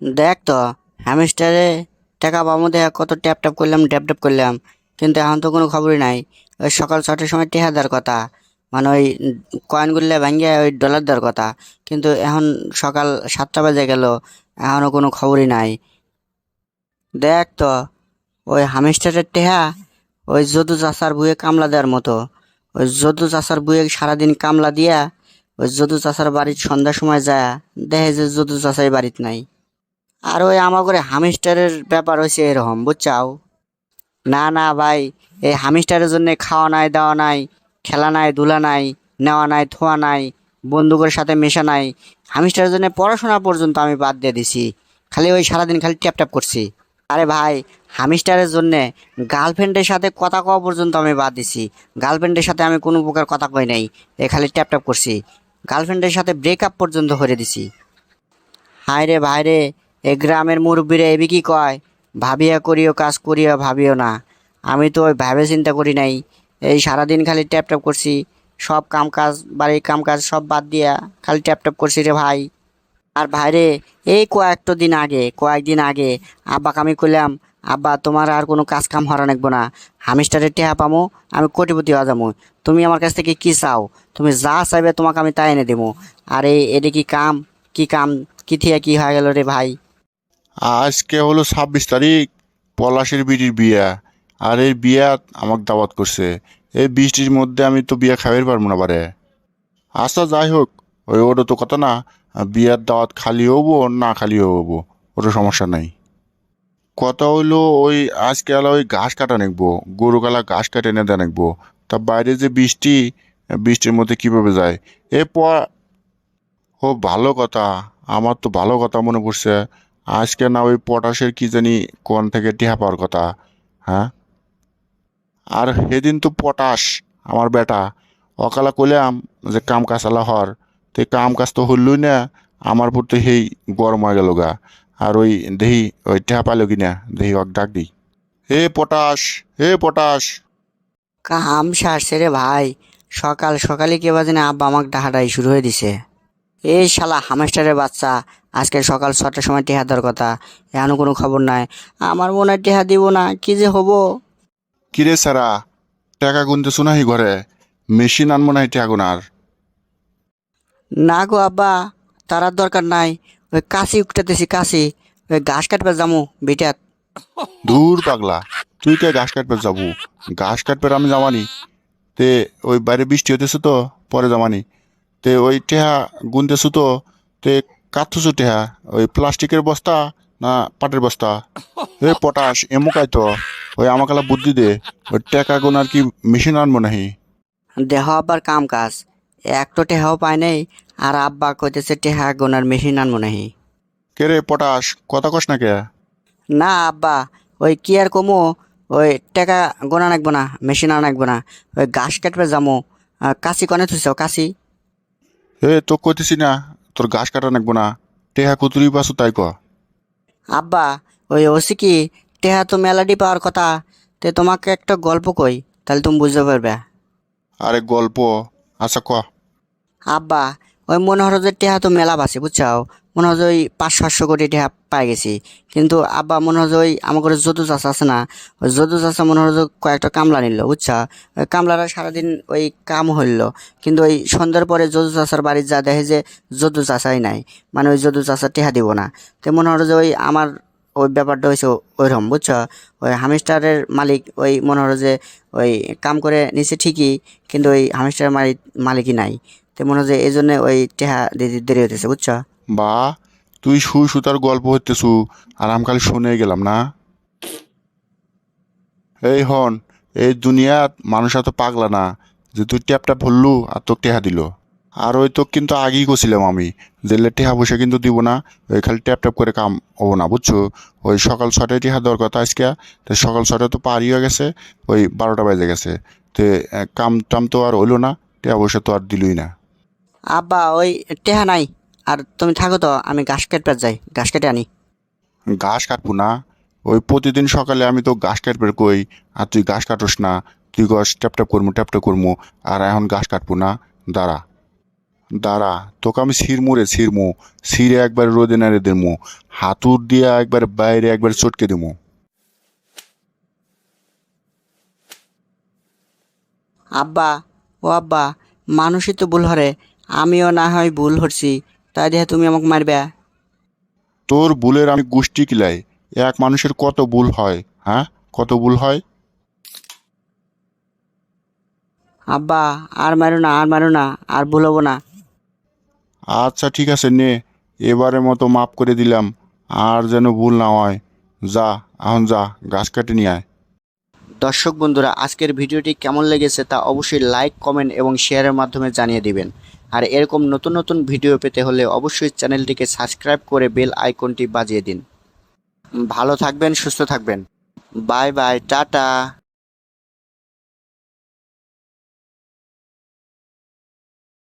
দেখ তো হ্যামস্টারে টাকা পাবো দেখা কত ট্যাপ ট্যাপ করলাম ট্যাপ ট্যাপ করলাম। কিন্তু এখন তো কোনো খবরই নাই। ওই সকাল ছটার সময় টেহা দেওয়ার কথা। মানে ওই কয়েনগুলো ভাঙ্গে ওই ডলার দেওয়ার কথা। কিন্তু এখন সকাল সাতটা বাজে গেল এখনও কোনো খবরই নাই। দেখ তো, ওই হামিস্টারের টেহা, ওই যদু চাষার বুয়ে কামলা দেওয়ার মতো। ওই যদু চাষার বুয়ে সারাদিন কামলা দিয়া, ওই যদু চাষার বাড়ির সন্ধ্যার সময় যায়। দেখে যে যদু চাষাই বাড়িতে নাই। আর ওই আমার করে হামিস্টারের ব্যাপার হয়েছে এরকম, বুঝছাও? না না ভাই, এই হামিস্টারের জন্য খাওয়া নাই, দাওয়া নাই, খেলা নাই ধুলা নাই, নেওয়া নাই থোয়া নাই বন্ধুকের সাথে মেশা নাই হামিস্টারের জন্য পড়াশোনা পর্যন্ত আমি বাদ দিয়ে দিছি, খালি ওই সারাদিন খালি ট্যাপ ট্যাপ করছি। আরে ভাই হামিস্টারের জন্যে গার্লফ্রেন্ডের সাথে কথা কওয়া পর্যন্ত আমি বাদ দিছি গার্লফ্রেন্ডের সাথে আমি কোনো প্রকার কথা কই নাই, এ খালি ট্যাপ ট্যাপ করছি গার্লফ্রেন্ডের সাথে ব্রেকআপ পর্যন্ত করে দিছি। হায় রে ভাই রে এ গ্রামের মুরব্বীরা এবি কি কয়? ভাবিয়া করিও, কাজ করিয়া ভাবিও না। আমি তো ওই ভাবে চিন্তা করি নাই। এই সারাদিন খালি ট্যাপ ট্যাপ করছি। সব কাম কাজ, বাড়ির কাম কাজ সব বাদ দিয়া খালি ট্যাপ ট্যাপ করছি রে ভাই। আর ভাইরে, এই কয়েকটা দিন আগে, কয়েকদিন আগে আব্বাকে আমি কইলাম, আব্বা, তোমার আর কোনো কাজ কাম হরা নাকবো না হামিস্টারের টেহা পামো, আমি কোটিপতি হওয়া যাব তুমি আমার কাছ থেকে কি চাও? তুমি যা চাইবে তোমাকে আমি তাই এনে দেবো আর এই এটা কি কাম কি কাম, কি থিয়া কি হয়ে গেল রে ভাই। আজকে হলো ছাব্বিশ তারিখ, পলাশের বিটির বিয়া। আর এই বিয়া আমাকে দাওয়াত করছে। এই বৃষ্টির মধ্যে আমি তো বিয়া খাইতে পারব না বারে। আচ্ছা যাই হোক, ওই ওটা তো কথা না, বিয়ার দাওয়াত খালি হব, না খালি হব, ওটা সমস্যা নাই। কথা হইল ওই আজকে আলা ওই ঘাস কাটা নেকবো, গরু কালা ঘাস কাটে এনে দেয় তা বাইরে যে বৃষ্টি, বৃষ্টির মধ্যে কীভাবে যায়? এ প ও, ভালো কথা, আমার তো ভালো কথা মনে পড়ছে। আজকে না ওই পটাশের কি জানি কোন থেকে টিহা পাওয়ার কথা হ্যাঁ? আর সেদিন তো পটাশ, আমার বেটা, অকালা কইলাম যে কাম কাজ আলা হর, তো কাম কাজ তো হইলই না, আমার উপর তো সেই গরম হয়ে গেল গা, আর ওই দেহি, ওই টিহা পাইল কিনা দেহি অক ডাক দিই। হে পটাশ হে পটাশ। কাম সারছে রে ভাই, সকাল সকালে কে বাজে না আব্বা আমাকে ডাহাডাই শুরু হয়ে দিছে। এই শালা হামেস্টারের বাচ্চা আজকে সকাল ছটার সময় টেহা দেওয়ার কথা এখনও কোনো খবর নাই। আমার মনে হয় টেহা দিব না কি যে হব? কিরে সারা টাকা গুনতে শোনাহি ঘরে? মেশিন আনব না টিহা গুনার? না গো আব্বা তারার দরকার নাই। ওই কাশি উঠতেছি কাশি। ওই ঘাস কাটবে যামু বিটাত দূর পাগলা তুই কে ঘাস কাটবে যাব? ঘাস কাটবে আমি জামানি তে ওই বাইরে বৃষ্টি হতেছে তো পরে জামানি তে ওই টেহা গুনতেছু তো তে কাটতেছু টেহা ওই প্লাস্টিকের বস্তা না পাটের বস্তা। এ পটাশ এমুকাই তো। ওই আমাকে বুদ্ধি দে ওই টেকা গোনার কি মেশিন আনব নাহি। দেহ আব্বার কাম কাজ। এক তো টেহাও পায় নাই আর আব্বা কইতেছে টেহা গোনার মেশিন আনব নাহি। কে রে পটাশ কথা কস না কে? না আব্বা ওই কি আর কমো ওই টাকা গোনা নাকবো না মেশিন আনা নাকবো না ওই ঘাস কাটবে যামো। কাশি কনে থুইছ কাশি? এ তো কইতেছি না তোর ঘাস কাটা নাকবো না টেহা কুতুরি পাছু তাই ক। আব্বা ওই ওসি কি টেহা তো মেলাডি পাওয়ার কথা তে তোমাকে একটা গল্প কই তাহলে তুমি বুঝতে পারবে। আরে গল্প আচ্ছা ক। আব্বা ওই মনে হলো যে টেহা তো মেলা বাসে, বুঝছাও? মনে হয় ওই পাঁচ সাতশো কোটি টেহা পাই গেছি। কিন্তু আব্বা মনে হয় ওই আমার ঘরে যদু চাষা আছে না, ওই যদু চাষা মনে হয় কয়েকটা কামলা নিল, বুঝছা? ওই কামলারা সারাদিন ওই কাম হইল, কিন্তু ওই সন্ধ্যার পরে যদু চাষার বাড়ির যা দেখে যে যদু চাষাই নাই মানে ওই যদু চাষা টেহা দিব না। তো মনে হয় যে ওই আমার ওই ব্যাপারটা হয়েছে ওইরকম, বুঝছ? ওই হামিস্টারের মালিক ওই মনে হলো যে ওই কাম করে নিছে ঠিকই, কিন্তু ওই হামিস্টারের মালিক মালিকই নাই। তো মনে হয় যে এই জন্য ওই টেহা দিতে দেরি হতেছে বুঝছ? বা, তুই সুই সুতার গল্প হইতেছু, আর আমি খালি শুনে গেলাম না? এই হন, এই দুনিয়াত মানুষ এত পাগলা না, যে তুই ট্যাপ ট্যাপ হল্লু আর তোকে টেহা দিল। আর ওই তো কিন্তু আগেই গেছিলাম আমি, যে টেহা পয়সা কিন্তু দিব না, ওই খালি ট্যাপ ট্যাপ করে কাম হব না, বুঝছ? ওই সকাল ছটায় টেহা দেওয়ার কথা আজকে, তো সকাল ছটায় তো পার হয়ে গেছে, ওই বারোটা বাজে গেছে। তো কাম টাম তো আর হইল না, টেহা পয়সা তো আর দিলই না। আব্বা ওই টেহা নাই। আর তুমি থাকো তো আমি ঘাস কাটতে যাই ঘাস কেটে আনি। ঘাস কাটবো না। ওই প্রতিদিন সকালে আমি তো ঘাস কাটবে কই আর তুই ঘাস কাটোস না। তুই গছ ট্যাপ ট্যাপ করব ট্যাপ ট্যাপ করব আর এখন ঘাস কাটবো না। দাঁড়া। দাঁড়া তোকে আমি ছিরমু রে ছিরমু ছিঁড়ে একবার রোদে নাড়ে দেবো হাতুর দিয়ে একবার বাইরে একবার চটকে দেবো আব্বা ও আব্বা মানুষই তো ভুল হরে। আমিও না হয় ভুল হরছি। তাই দেখে তুমি আমাকে মারবে। তোর ভুলের আমি গোষ্ঠী কিলাই। এক মানুষের কত ভুল হয় হ্যাঁ? কত ভুল হয়? আব্বা আর মারো না আর মারো না আর ভুল হব না। আচ্ছা ঠিক আছে নে। এবারের মতো মাফ করে দিলাম। আর যেন ভুল না হয়। যা এখন যা গাছ কেটে নিয়ে আয়। দর্শক বন্ধুরা আজকের ভিডিওটি কেমন লেগেছে তা অবশ্যই লাইক কমেন্ট এবং শেয়ারের মাধ্যমে জানিয়ে দিবেন। আর এরকম নতুন নতুন ভিডিও পেতে হলে অবশ্যই চ্যানেলটিকে সাবস্ক্রাইব করে বেল আইকনটি বাজিয়ে দিন। ভালো থাকবেন, সুস্থ থাকবেন। Bye bye, tata.